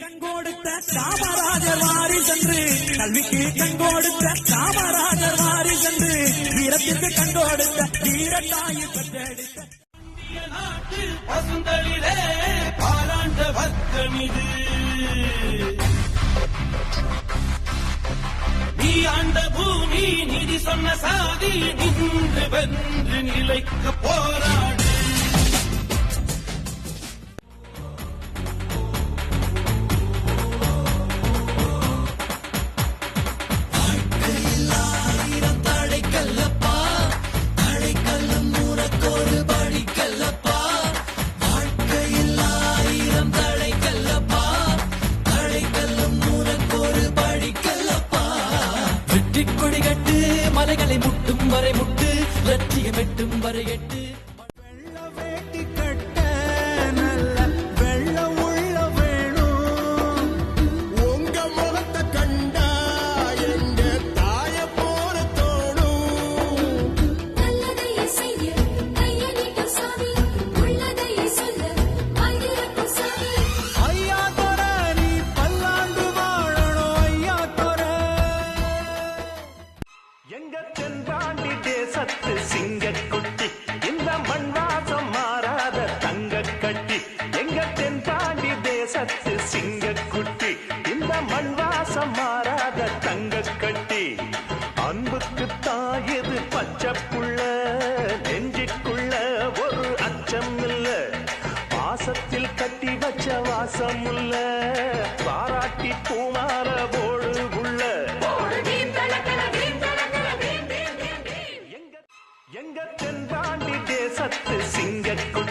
கண் காமராஜர் வாரி சென்று கல்விக்கு கண் காமராஜர் வாரி சென்று வீரத்திற்கு கங்கோடுத்த கொடுத்த வீரத்தாயு பெற்றெடுத்த. நாட்டு பாராண்ட வர்க்கம் இது. நீ ஆண்ட பூமி நிதி சொன்ன சாதி நின்று வென்று நிலைக்க போராடு. வெட்டும் எட்டும் வரை எட்டு. பாசம் மாறாத தங்க கட்டி. அன்புக்கு தாயது பச்சப்புள்ள நெஞ்சுக்குள்ள ஒரு அச்சம் இல்ல பாசத்தில் கட்டி வச்ச வாசம் உள்ள பாராட்டி பூமார போடு உள்ள எங்க தென்பாண்டி தேசத்து சிங்கக்குட்டி.